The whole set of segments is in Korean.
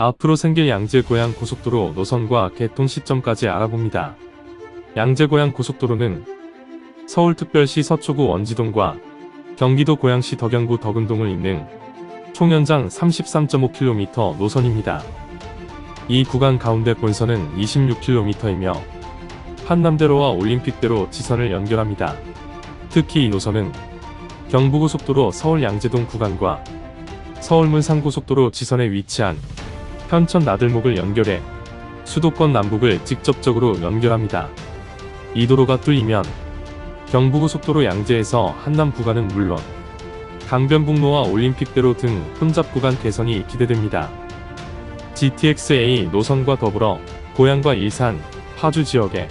앞으로 생길 양재고양 고속도로 노선과 개통 시점까지 알아봅니다. 양재고양 고속도로는 서울특별시 서초구 원지동과 경기도 고양시 덕양구 덕은동을 잇는 총 연장 33.5km 노선입니다. 이 구간 가운데 본선은 26km이며 한남대로와 올림픽대로 지선을 연결합니다. 특히 이 노선은 경부고속도로 서울 양재동 구간과 서울문상고속도로 지선에 위치한 현천 나들목을 연결해 수도권 남북을 직접적으로 연결합니다. 이 도로가 뚫리면 경부고속도로 양재에서 한남 구간은 물론 강변북로와 올림픽대로 등 혼잡 구간 개선이 기대됩니다. GTX-A 노선과 더불어 고양과 일산, 파주 지역에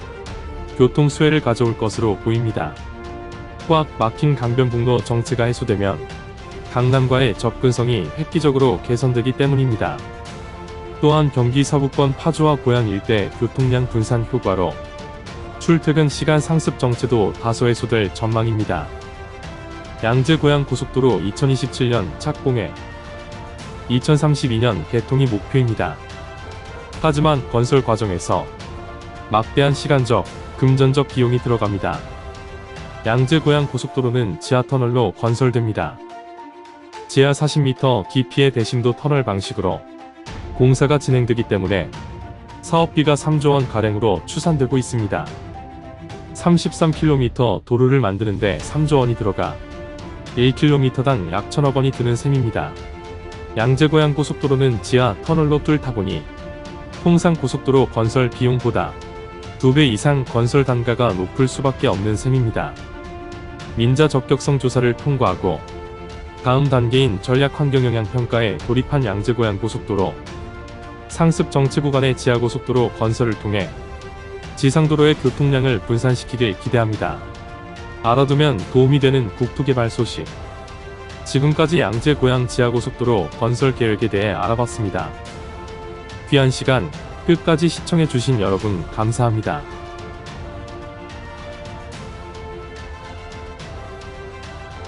교통 수혜를 가져올 것으로 보입니다. 꽉 막힌 강변북로 정체가 해소되면 강남과의 접근성이 획기적으로 개선되기 때문입니다. 또한 경기 서부권 파주와 고양 일대 교통량 분산 효과로 출퇴근 시간 상습 정체도 다소 해소될 전망입니다. 양재 고양 고속도로 2027년 착공해 2032년 개통이 목표입니다. 하지만 건설 과정에서 막대한 시간적, 금전적 비용이 들어갑니다. 양재 고양 고속도로는 지하 터널로 건설됩니다. 지하 40m 깊이의 대심도 터널 방식으로 공사가 진행되기 때문에 사업비가 3조 원 가량으로 추산되고 있습니다. 33km 도로를 만드는데 3조 원이 들어가 1km당 약 천억 원이 드는 셈입니다. 양재고양 고속도로는 지하 터널로 뚫다 보니 통상 고속도로 건설 비용보다 2배 이상 건설 단가가 높을 수밖에 없는 셈입니다. 민자 적격성 조사를 통과하고 다음 단계인 전략 환경 영향 평가에 돌입한 양재고양 고속도로 상습 정체 구간의 지하고속도로 건설을 통해 지상도로의 교통량을 분산시키길 기대합니다. 알아두면 도움이 되는 국토개발 소식. 지금까지 양재 고양 지하고속도로 건설 계획에 대해 알아봤습니다. 귀한 시간 끝까지 시청해주신 여러분 감사합니다.